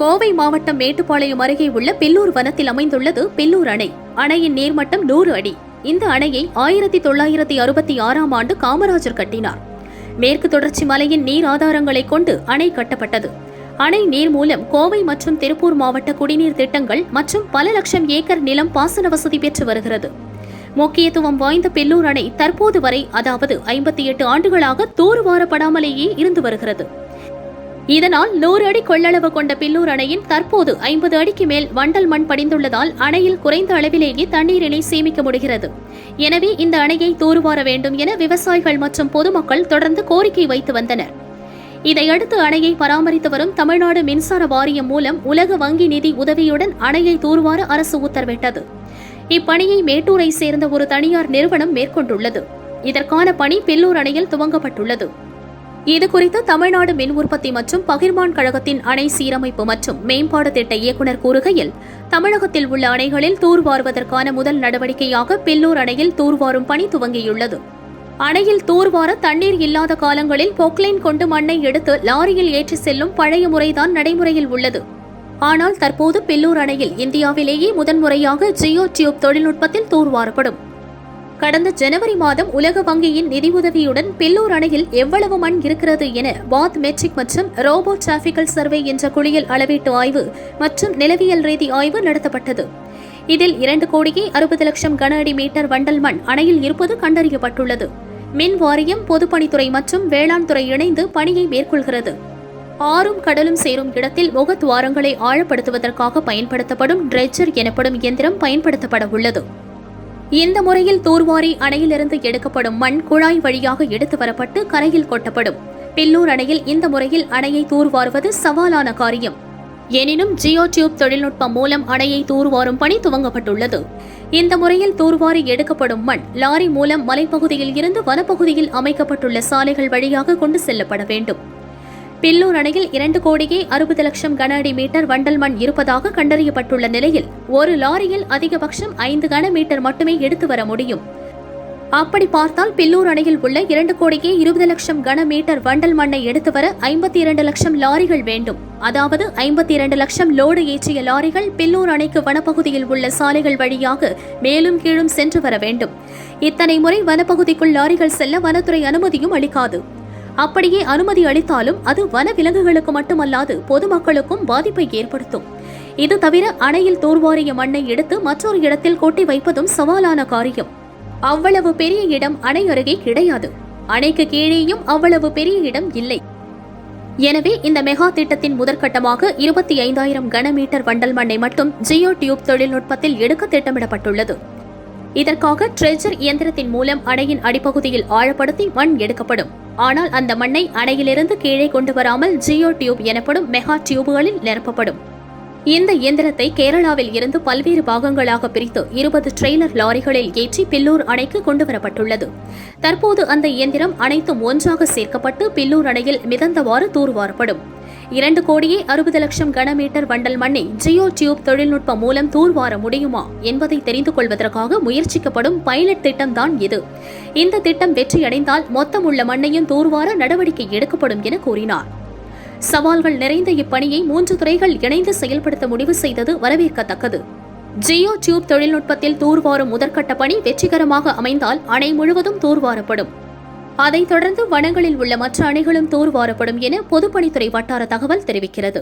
கோவை மாவட்டம் மேட்டுப்பாளையம் அருகே உள்ள பில்லூர் வனத்தில் அமைந்துள்ளது பில்லூர் அணை. அணையின் நீர்மட்டம் நூறு அடி. இந்த அணையை ஆயிரத்தி தொள்ளாயிரத்தி அறுபத்தி ஆறாம் ஆண்டு காமராஜர் கட்டினார். மேற்கு தொடர்ச்சி மலையின் நீர் ஆதாரங்களை கொண்டு அணை கட்டப்பட்டது. அணை நீர் மூலம் கோவை மற்றும் திருப்பூர் மாவட்ட குடிநீர் திட்டங்கள் மற்றும் பல லட்சம் ஏக்கர் நிலம் பாசன வசதி பெற்று வருகிறது. முக்கியத்துவம் வாய்ந்த பெல்லூர் அணை தற்போது வரை அதாவது ஐம்பத்தி எட்டு ஆண்டுகளாக தூர்வாரப்படாமலேயே இருந்து வருகிறது. இதனால் நூறு அடி கொள்ளளவு கொண்ட பில்லூர் அணையின் தற்போது ஐம்பது அடிக்கு மேல் வண்டல் மண் படிந்துள்ளதால் அணையில் குறைந்த அளவிலேயே தண்ணீரினை சேமிக்க முடிகிறது. எனவே இந்த அணையை தூர்வார வேண்டும் என விவசாயிகள் மற்றும் பொதுமக்கள் தொடர்ந்து கோரிக்கை வைத்து வந்தனர். இதையடுத்து அணையை பராமரித்து வரும் தமிழ்நாடு மின்சார வாரியம் மூலம் உலக வங்கி நிதி உதவியுடன் அணையை தூர்வார அரசு உத்தரவிட்டது. இப்பணியை மேட்டூரை சேர்ந்த ஒரு தனியார் நிறுவனம் மேற்கொண்டுள்ளது. இதற்கான பணி பில்லூர் அணையில் துவங்கப்பட்டுள்ளது. இதுகுறித்து தமிழ்நாடு மின் உற்பத்தி மற்றும் பகிர்மான் கழகத்தின் அணை சீரமைப்பு மற்றும் மேம்பாடு திட்ட இயக்குநர் கூறுகையில் தமிழகத்தில் உள்ள அணைகளில் தூர்வாருவதற்கான முதல் நடவடிக்கையாக பில்லூர் அணையில் தூர்வாரும் பணி துவங்கியுள்ளது. அணையில் தூர்வார தண்ணீர் இல்லாத காலங்களில் பொக்லைன் கொண்டு மண்ணை எடுத்து லாரியில் ஏற்றி செல்லும் பழைய முறைதான் நடைமுறையில் உள்ளது. ஆனால் தற்போது பில்லூர் அணையில் இந்தியாவிலேயே முதன்முறையாக ஜியோ டியூப் தொழில்நுட்பத்தில் தூர்வாரப்படும் கடந்த ஜனவரி மாதம் உலக வங்கியின் நிதியுதவியுடன் பில்லூர் அணையில் எவ்வளவு மண் இருக்கிறது என பாத் மெட்ரிக் மற்றும் ரோபோ டிராபிக்கல் சர்வே என்ற குளியல் அளவீட்டு ஆய்வு மற்றும் நிலவியல் ரீதி ஆய்வு நடத்தப்பட்டது. இதில் இரண்டு கோடியே அறுபது லட்சம் கன அடி மீட்டர் வண்டல் மண் அணையில் இருப்பது கண்டறியப்பட்டுள்ளது. மின் வாரியம் பொதுப்பணித்துறை மற்றும் வேளாண் துறை இணைந்து பணியை மேற்கொள்கிறது. ஆறும் கடலும் சேரும் இடத்தில் முகத்துவாரங்களை ஆழப்படுத்துவதற்காக பயன்படுத்தப்படும் ட்ரெச்சர் எனப்படும் இயந்திரம் பயன்படுத்தப்பட உள்ளது இந்த முறையில் தூர்வாரி அணையிலிருந்து எடுக்கப்படும் மண் குழாய் வழியாக எடுத்து வரப்பட்டு கரையில் கொட்டப்படும். பில்லூர் அணையில் இந்த முறையில் அணையை தூர்வாருவது சவாலான காரியம். எனினும் ஜியோ டியூப் தொழில்நுட்பம் மூலம் அணையை தூர்வாரும் பணி துவங்கப்பட்டுள்ளது. இந்த முறையில் தூர்வாரி எடுக்கப்படும் மண் லாரி மூலம் மலைப்பகுதியில் இருந்து வனப்பகுதியில் அமைக்கப்பட்டுள்ள சாலைகள் வழியாக கொண்டு செல்லப்பட வேண்டும். பில்லூர் அணையில் இரண்டு கோடியே அறுபது லட்சம் கன அடி மீட்டர் வண்டல் மண் இருப்பதாக கண்டறியப்பட்டுள்ள நிலையில் ஒரு லாரியில் அதிகபட்சம் ஐந்து கன மீட்டர் மட்டுமே எடுத்து வர முடியும். அப்படி பார்த்தால் பில்லூர் அணையில் உள்ள இரண்டு கோடியே இருபது லட்சம் கன மீட்டர் வண்டல் மண்ணை எடுத்து வர ஐம்பத்தி இரண்டு லட்சம் லாரிகள் வேண்டும். அதாவது ஐம்பத்தி இரண்டு லட்சம் லோடு ஏற்றிய லாரிகள் பில்லூர் அணைக்கு வனப்பகுதியில் உள்ள சாலைகள் வழியாக மேலும் கீழும் சென்று வர வேண்டும். இத்தனை முறை வனப்பகுதிக்குள் லாரிகள் செல்ல வனத்துறை அனுமதியும் அளிக்காது. அப்படியே அனுமதி அளித்தாலும் அது வனவிலங்குகளுக்கு மட்டுமல்லாது பொதுமக்களுக்கும் பாதிப்பை ஏற்படுத்தும். இது தவிர அணையில் தூர்வாரிய மண்ணை எடுத்து மற்றொரு இடத்தில் கொட்டி வைப்பதும் சவாலான காரியம். அவ்வளவு பெரிய இடம் அணை அருகே கிடையாது. அணைக்கு கீழேயும் அவ்வளவு பெரிய இடம் இல்லை. எனவே இந்த மெகா திட்டத்தின் முதற்கட்டமாக இருபத்தி ஐந்தாயிரம் கனமீட்டர் வண்டல் மண்ணை மட்டும் ஜியோ டியூப் தொழில்நுட்பத்தில் எடுக்க திட்டமிடப்பட்டுள்ளது. இதற்காக ட்ரெஜர் இயந்திரத்தின் மூலம் அணையின் அடிப்பகுதியில் ஆழப்படுத்தி மண் எடுக்கப்படும். ஆனால் அந்த மண்ணை அணையிலிருந்து கீழே கொண்டு வராமல் ஜியோ டியூப் எனப்படும் மெகா டியூபுகளில் நிரப்பப்படும். இந்த இயந்திரத்தை கேரளாவில் இருந்து பல்வேறு பாகங்களாக பிரித்து இருபது ட்ரெய்லர் லாரிகளில் ஏற்றி பில்லூர் அணைக்கு கொண்டுவரப்பட்டுள்ளது தற்போது அந்த இயந்திரம் அனைத்தும் ஒன்றாக சேர்க்கப்பட்டு பில்லூர் அணையில் மிதந்தவாறு தூர்வாரப்படும். இரண்டு கோடியே அறுபது லட்சம் கனமீட்டர் வண்டல் மண்ணை ஜியோ டியூப் தொழில்நுட்பம் மூலம் தூர்வார முடியுமா என்பதை தெரிந்து கொள்வதற்காக முயற்சிக்கப்படும் பைலட் திட்டம்தான் இது. இந்த திட்டம் வெற்றியடைந்தால் மொத்தம் உள்ள மண்ணையும் தூர்வார நடவடிக்கை எடுக்கப்படும் என கூறினார். சவால்கள் நிறைந்த இப்பணியை மூன்று துறைகள் இணைந்து செயல்படுத்த முடிவு செய்தது வரவேற்கத்தக்கது. ஜியோ டியூப் தொழில்நுட்பத்தில் தூர்வாரும் முதற்கட்ட பணி வெற்றிகரமாக அமைந்தால் அணை முழுவதும் தூர்வாரப்படும். அதைத் தொடர்ந்து வனங்களில் உள்ள மற்ற அணைகளும் தூர்வாரப்படும் என பொதுப்பணித்துறை வட்டார தகவல் தெரிவிக்கிறது.